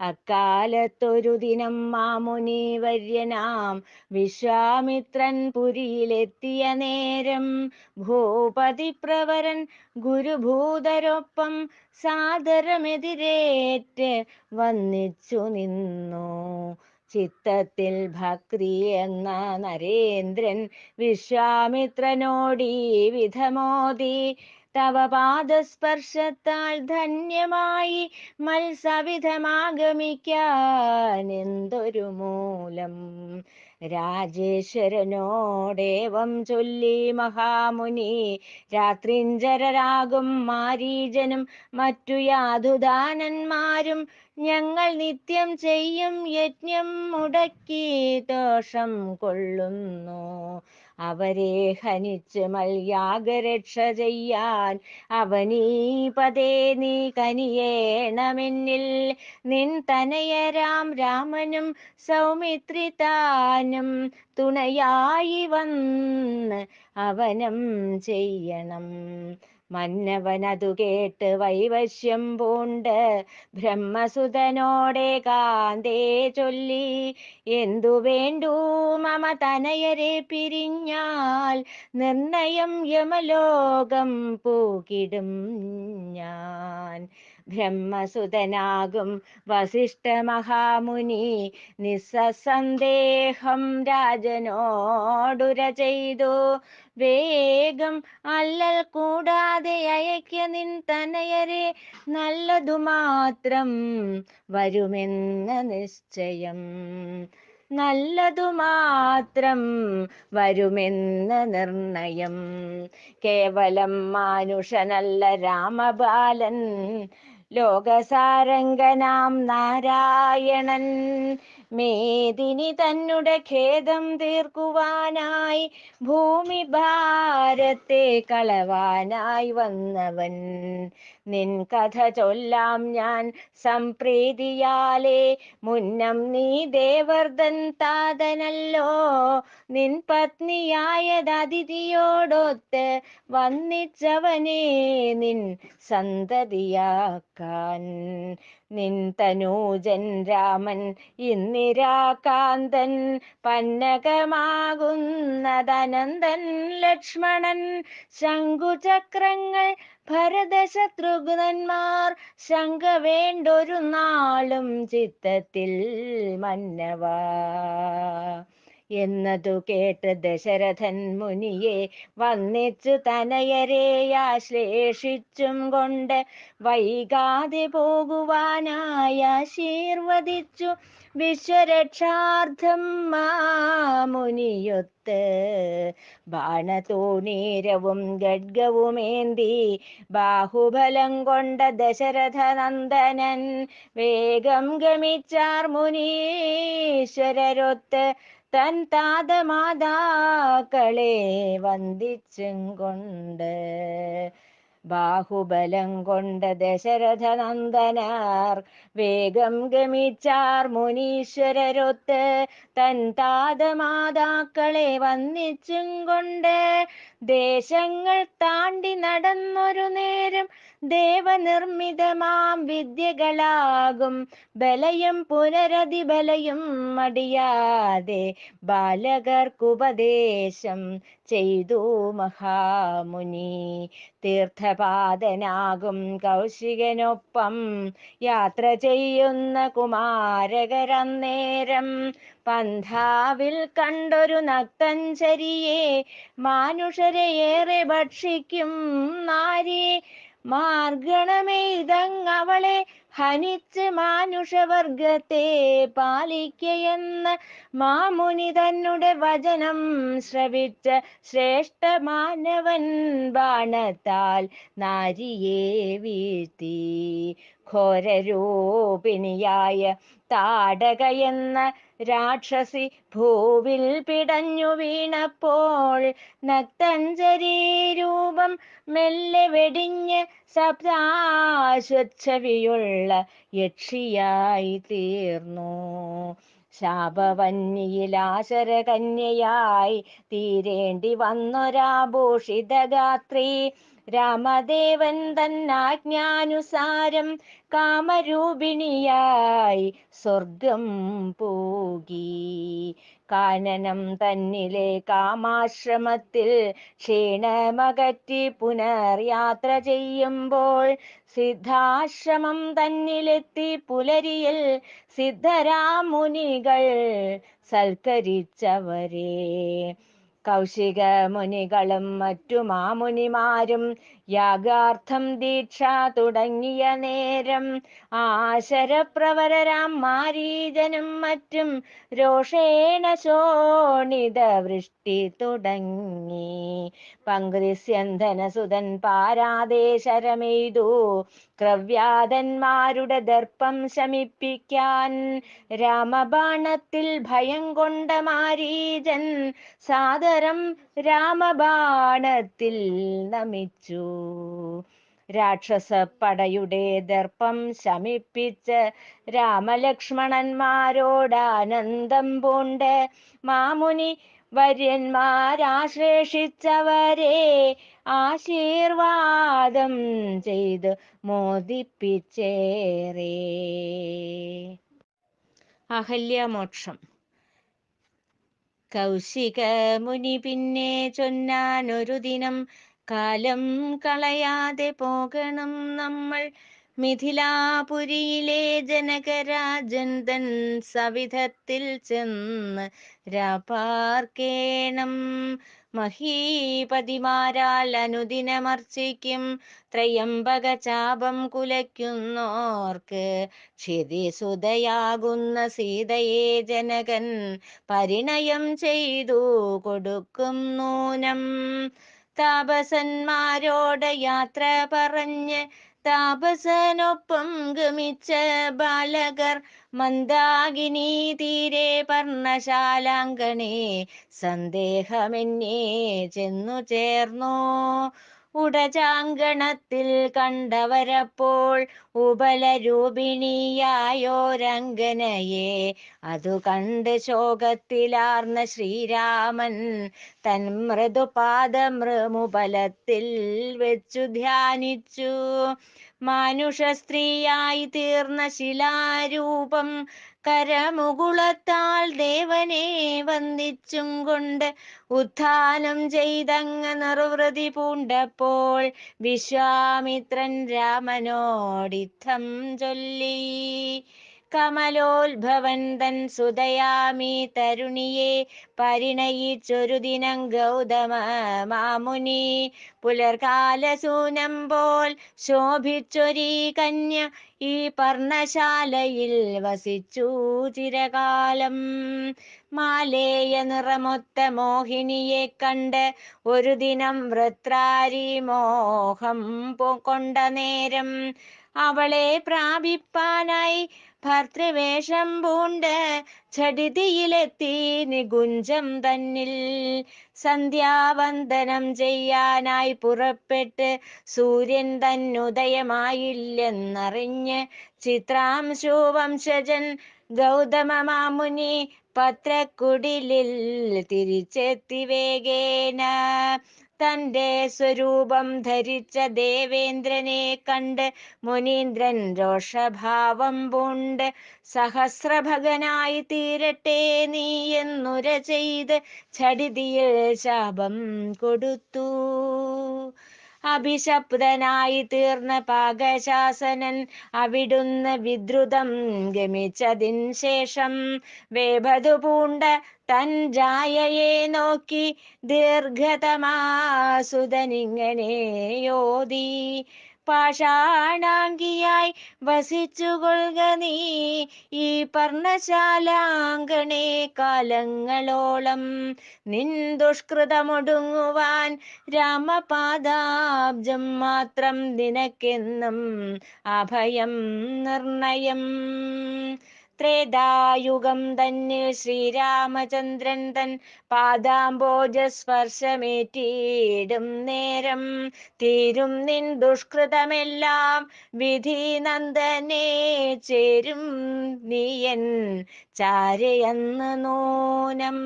അക്കാലത്തൊരു ദിനം മാമുനി വര്യനാം വിശ്വാമിത്രൻ പുരിയിലെത്തിയ നേരം ഭൂപതി പ്രവരൻ ഗുരുഭൂതരൊപ്പം സാദരമെതിരേറ്റ് വന്നിച്ചു നിന്നു. ചിത്തത്തിൽ ഭക്തി എന്ന നരേന്ദ്രൻ വിശ്വാമിത്രനോടീ വിധമോദി തവ പാദസ്പർശത്താൽ ധന്യമായി മത്സവിധമാഗമിക്കാൻ എന്തൊരു മൂലം? രാജേശ്വരനോടേവം ചൊല്ലി മഹാമുനി രാത്രിഞ്ചരരാകും മാരീജനും മറ്റു യാതുദാനന്മാരും ഞങ്ങൾ നിത്യം ചെയ്യും യജ്ഞം മുടക്കി ദോഷം കൊള്ളുന്നു. അവരെ ഹനിച്ച് മൽയാഗരക്ഷ ചെയ്യാൻ അവനീ പതേ നീ കനിയേണമെന്നിൽ നിൻ തനയരാം രാമനും സൗമിത്രി താനും തുണയായി വന്ന് അവനം ചെയ്യണം. മന്നവനതു കേട്ട് വൈവശ്യം പൂണ്ട് ബ്രഹ്മസുതനോടെ കാന്തേ ചൊല്ലി. എന്തു വേണ്ടു മമ തനയരെ പിരിഞ്ഞാൽ നിർണയം യമലോകം പൂകിടും ഞാൻ. ബ്രഹ്മസുതനാകും വസിഷ്ഠ മഹാമുനി നിസ്സന്ദേഹം രാജനോടുര ചെയ്തു വേഗം അല്ലൽ കൂടാതെ അയക്ക നിൻ തനയരെ. നല്ലതു മാത്രം വരുമെന്ന നിശ്ചയം. നല്ലതു മാത്രം വരുമെന്ന നിർണയം. കേവലം മാനുഷനല്ല രാമബാലൻ. ലോകസാരംഗനാം നാരായണൻ. മേദിനി തന്നുടെ ഖേദം തീർക്കുവാനായി ഭൂമി ഭാരത്തെ കളവാനായി വന്നവൻ. നിൻ കഥ ചൊല്ലാം ഞാൻ സംപ്രീതിയാലേ. മുന്നം നീ ദേവർദ്ധൻ താതനല്ലോ. നിൻ പത്നിയായത് അതിഥിയോടൊത്ത് വന്നിച്ചവനെ. നിൻ സന്തതിയാക്കാൻ നിൻ തനൂജൻ രാമൻ ഇന്ദിരാകാന്തൻ പന്നകമാകുന്നതനന്തൻ ലക്ഷ്മണൻ. ശംഖുചക്രങ്ങൾ ഭരതശത്രുഘ്നന്മാർ ശങ്ക വേണ്ടൊരു നാളും ചിത്തത്തിൽ മന്നവാ. എന്നതു കേട്ട് ദശരഥൻ മുനിയെ വന്നിച്ചു തനയരെ ആശ്ലേഷിച്ചും കൊണ്ട് വൈകാതെ പോകുവാനായി ആശീർവദിച്ചു വിശ്വരക്ഷാർത്ഥം മാമുനിയൊത്ത് ബാണതൂണീരവും ഗഡ്ഗവുമേന്തി ബാഹുബലം കൊണ്ട ദശരഥ നന്ദനൻ വേഗം ഗമിച്ചാർ മുനീശ്വരരൊത്ത് തൻ താതമാതാക്കളെ വന്ദിച്ചും കൊണ്ട് ബാഹുബലം കൊണ്ട ദശരഥ നന്ദനാർ വേഗം ഗമിച്ചാർ മുനീശ്വരരൊത്ത് തൻ താതമാതാക്കളെ വന്നിച്ചും കൊണ്ട് ദേശങ്ങൾ താണ്ടി നടന്നൊരു നേരം ദേവനിർമ്മിതമാം വിദ്യകളാകും ബലയും പുനരതിബലയും മടിയാതെ ബാലകർക്കുപദേശം ചെയ്തു മഹാമുനി. തീർത്ഥപാദനാകും കൗശികനൊപ്പം യാത്ര ചെയ്യുന്ന കുമാരകരന്നേരം. പന്ഥാവിൽ കണ്ടൊരു നക്തഞ്ചരിയെ മാനുഷരെ ഏറെ ഭക്ഷിക്കും നാരി. മാർഗണമെയ്തങ്ങവളെ ഹനിച്ച് മാനുഷവർഗത്തെ പാലിക്കയെന്ന് മാമുനി തന്നെ വചനം ശ്രവിച്ച ശ്രേഷ്ഠ മാനവൻ ബാണത്താൽ നാരിയെ വീഴ്ത്തി. ഘോരരൂപിണിയായ താടകയെന്ന രാക്ഷസി ഭൂവിൽ പിടഞ്ഞു വീണപ്പോൾ നക്തഞ്ചരീ രൂപം മെല്ലെ വെടിഞ്ഞ് സപ്താശ്വച്ഛവിയുള്ള യക്ഷിയായി തീർന്നു. ശാപവന്യയിലാശര കന്യയായി തീരേണ്ടി വന്നൊരാഭൂഷിതഗാത്രി രാമദേവൻ തന്നാജ്ഞാനുസാരം കാമരൂപിണിയായി സ്വർഗം പോകി. കാനനം തന്നിലെ കാമാശ്രമത്തിൽ ക്ഷീണമകറ്റി പുനർയാത്ര ചെയ്യുമ്പോൾ സിദ്ധാശ്രമം തന്നിലെത്തി പുലരിയിൽ സിദ്ധരാമുനികൾ സൽക്കരിച്ചവരെ. കൗശിക മുനികളും മറ്റു മാമുനിമാരും യാഗാർത്ഥം ദീക്ഷ തുടങ്ങിയ നേരം ആശരപ്രവരരാം മാരീജനും മറ്റും രോഷേണ ശോണിത വൃഷ്ടി തുടങ്ങി. പങ്ക്രിസ്യന്ധനസുതൻ പാരാദേശരമെയ്തു ക്രവ്യാതന്മാരുടെ ദർപ്പം ശമിപ്പിക്കാൻ രാമബാണത്തിൽ ഭയം കൊണ്ട മാരീജൻ സാദരം രാമബാണത്തിൽ നമിച്ചു. രാക്ഷസപ്പടയുടെ ദർപ്പം ശമിപ്പിച്ച് രാമലക്ഷ്മണന്മാരോടാനന്ദം പൂണ്ട്. മാമുനി വര്യന്മാരാശ്ലേഷിച്ചവരെ ആശീർവാദം ചെയ്ത് മോദിപ്പിച്ചേറെ. അഹല്യമോക്ഷം. കൗശിക മുനി പിന്നെ ചൊന്നാനൊരു ദിനം കാലം കളയാതെ പോകണം നമ്മൾ. മിഥിലാപുരിയിലെ ജനകരാജൻ തൻ സവിധത്തിൽ ചെന്ന് രാപാർക്കേണം. മഹീപതിമാരാൽ അനുദിനമർച്ചിക്കും ത്രയംബക ചാപം കുലയ്ക്കുന്നോർക്ക് ക്ഷിതിസുതയാകുന്ന സീതയെ ജനകൻ പരിണയം ചെയ്തു കൊടുക്കും നൂനം. താപസന്മാരോട് യാത്ര പറഞ്ഞ് താപസനൊപ്പം ഗമിച്ച ബാലകർ മന്ദാകിനി തീരെ പർണശാലാങ്കണേ സന്ദേഹമെന്നേ ചെന്നു ചേർന്നു. ഉടചാങ്കണത്തിൽ കണ്ടവരപ്പോൾ ഉപലരൂപിണിയായോരങ്കനയെ അതു കണ്ട് ശോകത്തിലാർന്ന ശ്രീരാമൻ തൻ മൃദുപാദമൃമുബലത്തിൽ വെച്ചു ധ്യാനിച്ചു. മാനുഷ സ്ത്രീയായി തീർന്ന ശിലാരൂപം കരമുകുളത്താൽ ദേവനെ വന്ദിച്ചും കൊണ്ട് ഉത്ഥാനം ചെയ്തങ്ങ് നിർവൃതി പൂണ്ടപ്പോൾ വിശ്വാമിത്രൻ രാമനോടിത്തം ചൊല്ലി. കമലോത്ഭവൻ തൻ സുതയാമി തരുണിയെ പരിണയിച്ചൊരു ദിനം ഗൗതമ മാമുനി. പുലർകാലസൂനം പോൽ ശോഭിച്ചൊരീ കന്യ ഈ പർണശാലയിൽ വസിച്ചു ചിരകാലം. മാലേയ നിറമൊത്ത മോഹിനിയെ കണ്ട് ഒരു ദിനം വൃത്രാരി മോഹം കൊണ്ട നേരം അവളെ പ്രാപിപ്പാനായി ഭർത്തൃവേഷം പൂണ്ട് ഛടിതിയിലെത്തി നികുഞ്ചം തന്നിൽ. സന്ധ്യാവന്ദനം ചെയ്യാനായി പുറപ്പെട്ട് സൂര്യൻ തന്നുദയമായില്ലെന്നറിഞ്ഞ് ചിത്രാംശു വംശജൻ ഗൗതമ മാമുനി പത്രക്കുടിലിൽ തിരിച്ചെത്തി വേഗേന. തന്റെ സ്വരൂപം ധരിച്ച ദേവേന്ദ്രനെ കണ്ട് മുനീന്ദ്രൻ രോഷഭാവം പൂണ്ട്. സഹസ്രഭകനായി തീരട്ടെ നീ എന്നുര ചെയ്ത് ചടിതിയിൽ ശാപം കൊടുത്തു. അഭിശപ്തനായി തീർന്ന പാകശാസനൻ അവിടുന്ന് വിദ്രുതം ഗമിച്ചതിൻ ശേഷം വേഭതു പൂണ്ട തൻ ജായയെ നോക്കി ദീർഘതമാസുതനിങ്ങനെ യോതി പാഷാണാങ്കിയായി വസിച്ചുകൊള്ളുക നീ. ഈ പർണശാലാങ്കണേ കാലങ്ങളോളം നിൻ ദുഷ്കൃതമൊടുങ്ങുവാൻ രാമപാദാബ്ജം മാത്രം നിനക്കെന്നും അഭയം നിർണയം. ത്രേതായുഗം തന്നിൽ ശ്രീരാമചന്ദ്രൻ തൻ പാദാംബോജസ്പർശമേറ്റിയിടും നേരം. തീരും നിൻ ദുഷ്കൃതമെല്ലാം വിധി നന്ദനെ ചേരും നീയൻ ചാരയെന്ന് നൂനം.